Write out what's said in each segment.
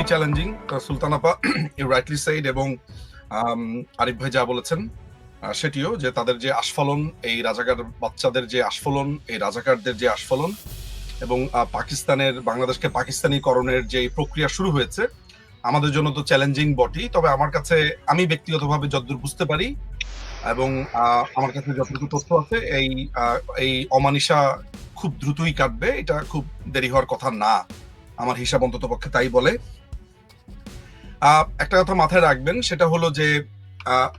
খুবই চ্যালেঞ্জিং সুলতানাপা you rightly said এবং আরিফ ভাই যা বলেছেন সেটিও যে তাদের যে আস্ফলন, এই রাজাকার বাচ্চাদের যে আস্ফলন, এই রাজাকারদের যে আস্ফলন এবং পাকিস্তানের, বাংলাদেশকে পাকিস্তানিকরণের যে প্রক্রিয়া শুরু হয়েছে, আমাদের জন্য তো চ্যালেঞ্জিং বটেই, তবে আমার কাছে, আমি ব্যক্তিগতভাবে যতদূর বুঝতে পারি এবং আমার কাছে যতটুকু তথ্য আছে, এই এই অমানিসা খুব দ্রুতই কাটবে, এটা খুব দেরি হওয়ার কথা না। আমার হিসাব অন্তত পক্ষে তাই বলে। একটা কথা মাথায় রাখবেন, সেটা হলো যে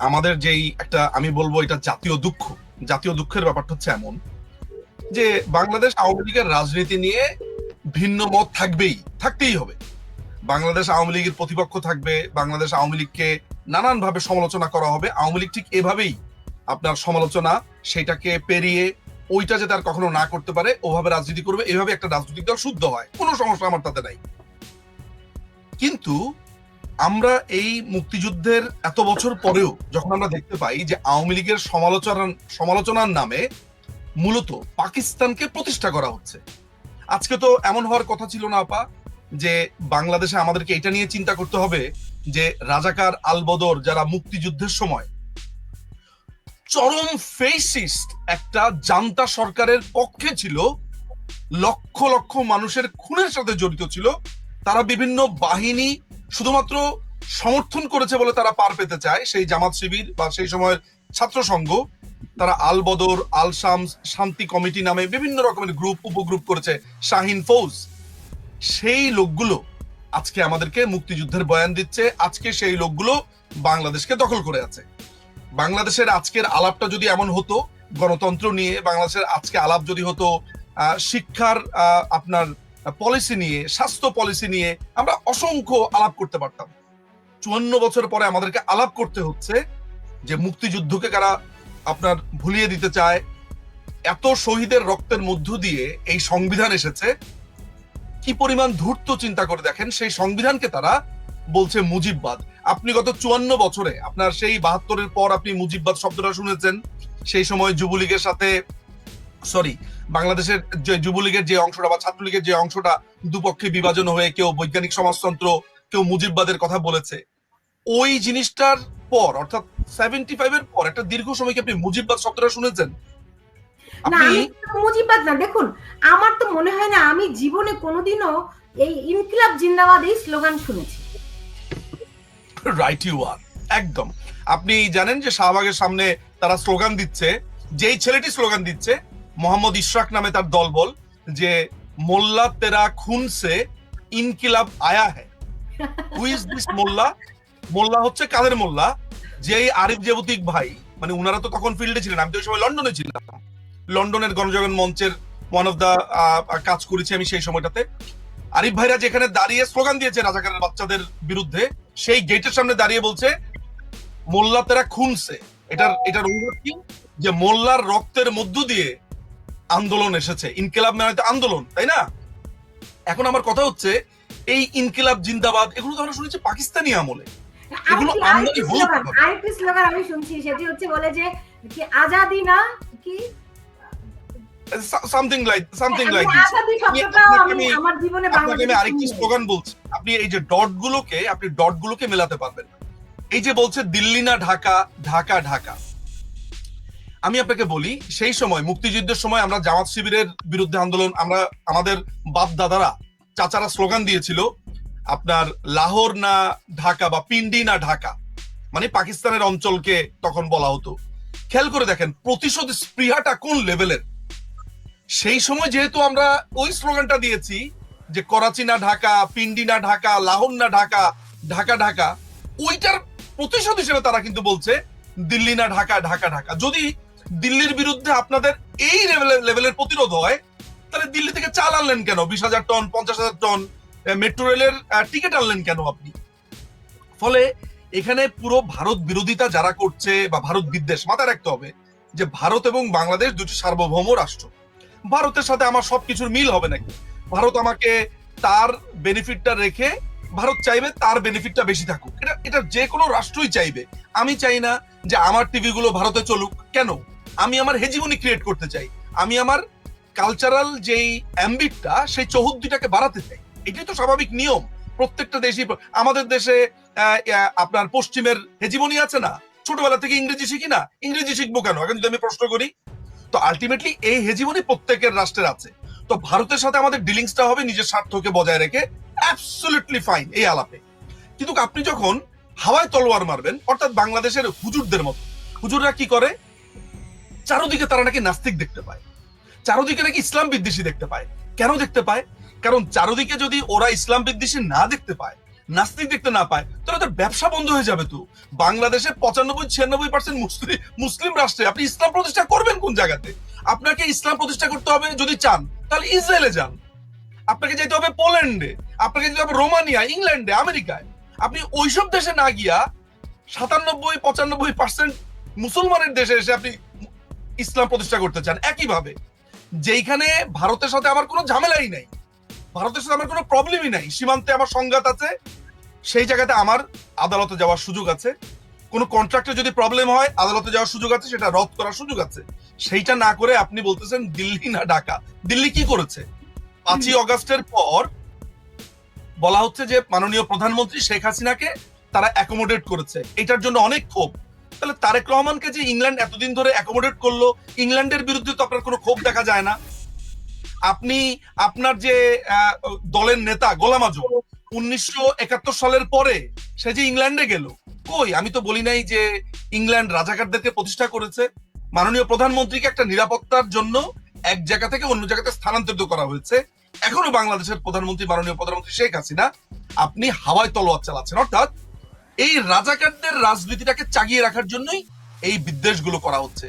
আমাদের যেই একটা, আমি বলব এটা জাতীয় দুঃখ, জাতীয় দুঃখের ব্যাপারটা হচ্ছে এমন যে, বাংলাদেশ আওয়ামী লীগের রাজনীতি নিয়ে ভিন্ন মত থাকবেই, থাকতেই হবে। বাংলাদেশ আওয়ামী লীগের প্রতিপক্ষ থাকবে, বাংলাদেশ আওয়ামী লীগকে নানান ভাবে সমালোচনা করা হবে, আওয়ামী লীগ ঠিক এভাবেই আপনার সমালোচনা, সেটাকে পেরিয়ে ওইটা যে তার কখনো না করতে পারে, ওভাবে রাজনীতি করবে, এভাবে একটা রাজনৈতিক দল শুদ্ধ হয়, কোনো সমস্যা আমার তাতে নাই। কিন্তু আমরা এই মুক্তিযুদ্ধের এত বছর পরেও যখন আমরা দেখতে পাই যে আওয়ামী লীগের সমালোচনা সমালোচনার নামে মূলত পাকিস্তানকে প্রতিষ্ঠা করা হচ্ছে। আজকে তো এমন হওয়ার কথা ছিল না, আপা, যে বাংলাদেশে আমাদেরকে এটা নিয়ে চিন্তা করতে হবে যে রাজাকার আলবদর যারা মুক্তিযুদ্ধের সময় চরম ফেসিস্ট একটা জান্তা সরকারের পক্ষে ছিল, লক্ষ লক্ষ মানুষের খুনের সাথে জড়িত ছিল, তারা বিভিন্ন বাহিনী শুধুমাত্র সমর্থন করেছে বলে তারা পার পেতে চায়, সেই জামাত শিবির বা সেই সময়ের ছাত্র সংঘ। তারা আল বদর, আল শামস, শান্তি কমিটি নামে বিভিন্ন রকমের গ্রুপ, উপগ্রুপ করেছে শাহিন ফৌজ। সেই লোকগুলো আজকে আমাদেরকে মুক্তিযুদ্ধের বয়ান দিচ্ছে, আজকে সেই লোকগুলো বাংলাদেশকে দখল করে আছে। বাংলাদেশের আজকের আলাপটা যদি এমন হতো, গণতন্ত্র নিয়ে বাংলাদেশের আজকে আলাপ যদি হতো শিক্ষার আপনার পলিসি নিয়ে, স্বাস্থ্য পলিসি নিয়ে আমরা অসংখ্য আলাপ করতে পারতাম। চুয়ান্ন বছর পরে আমাদেরকে আলাপ করতে হচ্ছে যে মুক্তিযুদ্ধকে কারা আপনার ভুলিয়ে দিতে চায়। এত শহীদের রক্তের মধ্য দিয়ে এই সংবিধান এসেছে। কি পরিমাণ ধূর্ত চিন্তা করে দেখেন, সেই সংবিধানকে তারা বলছে মুজিববাদ। আপনি গত চুয়ান্ন বছরে, আপনার সেই বাহাত্তরের পর আপনি মুজিববাদ শব্দটা শুনেছেন, সেই সময় যুবলীগের সাথে সরি বাংলাদেশের যে যুবলীগের যে অংশটা বা ছাত্রলীগের যে অংশটা দুপক্ষে বিভাজন হয়ে কেউ বৈজ্ঞানিক সমাজতন্ত্র কেউ মুজিববাদের কথা বলেছে ওই জিনিসটার পর অর্থাৎ সেভেন্টি ফাইভ এর পর একটা দীর্ঘ সময় কি আপনি মুজিববাদ শব্দটা শুনেছেন? মুজিববাদ না। দেখুন আমার তো মনে হয় না আমি জীবনে কোনোদিনও এই ইনকিলাব জিন্দাবাদ এই স্লোগান শুনেছি। রাইট ইউ আর একদম। আপনি জানেন যে শাহবাগের সামনে তারা স্লোগান দিচ্ছে যেই ছেলেটি স্লোগান দিচ্ছে মোহাম্মদ ইশরাক নামে তার দলবল যে মোল্লা তেরা খুন সে ইনকিলাব আয়া হ্যায়। হু ইজ দিস মোল্লা? মোল্লা হচ্ছে কাদের মোল্লা? যেই আরিফ জেবতিক ভাই মানে উনারা তো তখন ফিল্ডে ছিলেন, আমি তো ওই সময় লন্ডনে ছিলাম। লন্ডনের গণজাগরণ মঞ্চের ওয়ান অফ দা কাজ করেছি আমি সেই সময়টাতে। আরিফ ভাইরা যেখানে দাঁড়িয়ে স্লোগান দিয়েছে রাজাকারের বাচ্চাদের বিরুদ্ধে, সেই গেটের সামনে দাঁড়িয়ে বলছে, মোল্লা তেরা খুনছে এটার এটার অনুরোধ কি? যে মোল্লার রক্তের মধ্য দিয়ে আন্দোলন এসেছে। ইনকিলাব মানে তো আন্দোলন তাই না? এখন আমার কথা হচ্ছে এই ইনকিলাব জিন্দাবাদ এগুলো তো আমরা শুনেছি পাকিস্তানি আমলে। এগুলো আরেকটি- আমদানি আরেকটি স্লোগান আমি শুনছি সেটি হচ্ছে বলে যে কি আজাদি না কি? Something like something like this. Azadi শব্দটাও আপনাকে আমি আমি- আমার জীবনে আমি আরেকটি স্লোগান বলছি। আপনি এই যে ডট গুলোকে আপনি ডট গুলোকে মেলাতে পারবেন এই যে বলছে দিল্লি না ঢাকা ঢাকা ঢাকা। আমি আপনাকে বলি, সেই সময়, মুক্তিযুদ্ধের সময় আমরা জামাত শিবিরের বিরুদ্ধে আন্দোলন, আমরা আমাদের বাপ দাদারা চাচারা স্লোগান দিয়েছিল, আপনার লাহোর না ঢাকা বা পিন্ডি না ঢাকা মানে পাকিস্তানের অঞ্চলকে তখন বলা হতো। খেয়াল করে দেখেন, প্রতিশোধ স্পৃহাটা কোন লেভেলের? সেই সময় যেহেতু আমরা ওই স্লোগানটা দিয়েছি যে করাচি না ঢাকা, পিন্ডি না ঢাকা, লাহোর না ঢাকা ঢাকা ঢাকা, ওইটার প্রতিশোধ হিসেবে তারা কিন্তু বলছে, দিল্লি না ঢাকা ঢাকা ঢাকা। যদি দিল্লির বিরুদ্ধে আপনাদের এই লেভেলের প্রতিরোধ হয়, তাহলে দিল্লি থেকে চাল আনলেন কেন? বিশ হাজার টন, পঞ্চাশ হাজার টন মেট্রো রেলের টিকিট আনলেন কেন আপনি? ফলে এখানে পুরো ভারত বিরোধিতা যারা করছে বা ভারত বিদ্বেষ মাথায় রাখতে হবে যে ভারত এবং বাংলাদেশ দুটি সার্বভৌম রাষ্ট্র। ভারতের সাথে আমার সবকিছুর মিল হবে নাকি? ভারত আমাকে তার বেনিফিটটা রেখে ভারত চাইবে তার বেনিফিটটা বেশি থাকুক। এটা এটা যে কোনো রাষ্ট্রই চাইবে। আমি চাই না যে আমার টিভিগুলো ভারতে চলুক। কেন? আমি আমার হেজিমনি ক্রিয়েট করতে চাই। আমি আমার কালচারাল যেই অ্যাম্বিটটা সেই চৌহদ্দিটাকে বাড়াতে চাই। এটাই তো স্বাভাবিক নিয়ম। প্রত্যেকটা দেশই আমাদের দেশে আপনার পশ্চিমের হেজিমনি আছে না? ছোটবেলা থেকে ইংরেজি শিখি না? ইংরেজি শিখব কেন? এখন যদি আমি প্রশ্ন করি, তো আলটিমেটলি এই হেজিমনি প্রত্যেকের রাষ্ট্রের আছে। তো ভারতের সাথে আমাদের ডিলিংসটা হবে নিজের স্বার্থকে বজায় রেখে অ্যাবসলিউটলি ফাইন এই আলাপে। কিন্তু আপনি যখন হাওয়ায় তলোয়ার মারবেন, অর্থাৎ বাংলাদেশের হুজুরদের মতো, হুজুররা কি করে? চারোদিকে তারা নাকি নাস্তিক দেখতে পায়। চারোদিকে নাকি ইসলাম বিদ্বেষী দেখতে পায়। কেন দেখতে পায়? কারণ চারোদিকে যদি ওরা ইসলাম বিদ্বেষী না দেখতে পায়, নাস্তিক দেখতে না পায়, তাহলে তার ব্যবসা বন্ধ হয়ে যাবে তো। বাংলাদেশে পঁচানব্বই, ছিয়ানব্বই পার্সেন্ট মুসলিম মুসলিম রাষ্ট্রে আপনি ইসলাম প্রতিষ্ঠা করবেন কোন জায়গাতে? আপনাকে ইসলাম প্রতিষ্ঠা করতে হবে যদি চান, তাহলে ইসরায়েলে যান। আপনাকে যেতে হবে পোল্যান্ডে, আপনাকে যেতে হবে রোমানিয়া, ইংল্যান্ডে, আমেরিকায়। আপনি ওইসব দেশে না গিয়া সাতানব্বই, পঁচানব্বই পার্সেন্ট মুসলমানের দেশে এসে আপনি ইসলাম প্রতিষ্ঠা করতে চান একইভাবে যেইখানে ভারতের সাথে আমার কোনো ঝামেলাই নাই ভারতের সাথে আমার কোনো প্রবলেমই নাই সীমান্তে আমার সংঘাত আছে সেই জায়গাতে আমার আদালতে যাওয়ার সুযোগ আছে কোনো কন্ট্রাক্টে যদি প্রবলেম হয় আদালতে যাওয়ার সুযোগ আছে সেটা রদ করার সুযোগ আছে সেইটা না করে আপনি বলতেছেন দিল্লি না ঢাকা। দিল্লি কি করেছে? পাঁচই অগস্টের পর বলা হচ্ছে যে মাননীয় প্রধানমন্ত্রী শেখ হাসিনাকে তারা অ্যাকোমোডেট করেছে। এটার জন্য অনেক ক্ষোভ। তাহলে তারেক রহমানকে যে ইংল্যান্ড এতদিন ধরে অ্যাকোমোডেট করল, ইংল্যান্ডের বিরুদ্ধে তো আপনার কোনো ক্ষোভ দেখা যায় না। আপনি, আপনার যে দলের নেতা গোলাম আজম, উনিশশো একাত্তর সালের পরে সে যে ইংল্যান্ডে গেল, কই? আমি তো বলি নাই যে ইংল্যান্ড রাজাকারদেরকে প্রতিষ্ঠা করেছে। মাননীয় প্রধানমন্ত্রীকে একটা নিরাপত্তার জন্য এক জায়গা থেকে অন্য জায়গাতে স্থানান্তরিত করা হয়েছে। এখনও বাংলাদেশের প্রধানমন্ত্রী, মাননীয় প্রধানমন্ত্রী শেখ হাসিনা, আপনি হাওয়ায় তলোয়ার চালাচ্ছেন। অর্থাৎ এই রাজাকারদের রাজনীতিটাকে চাগিয়ে রাখার জন্যই এই বিদ্বেষগুলো করা হচ্ছে।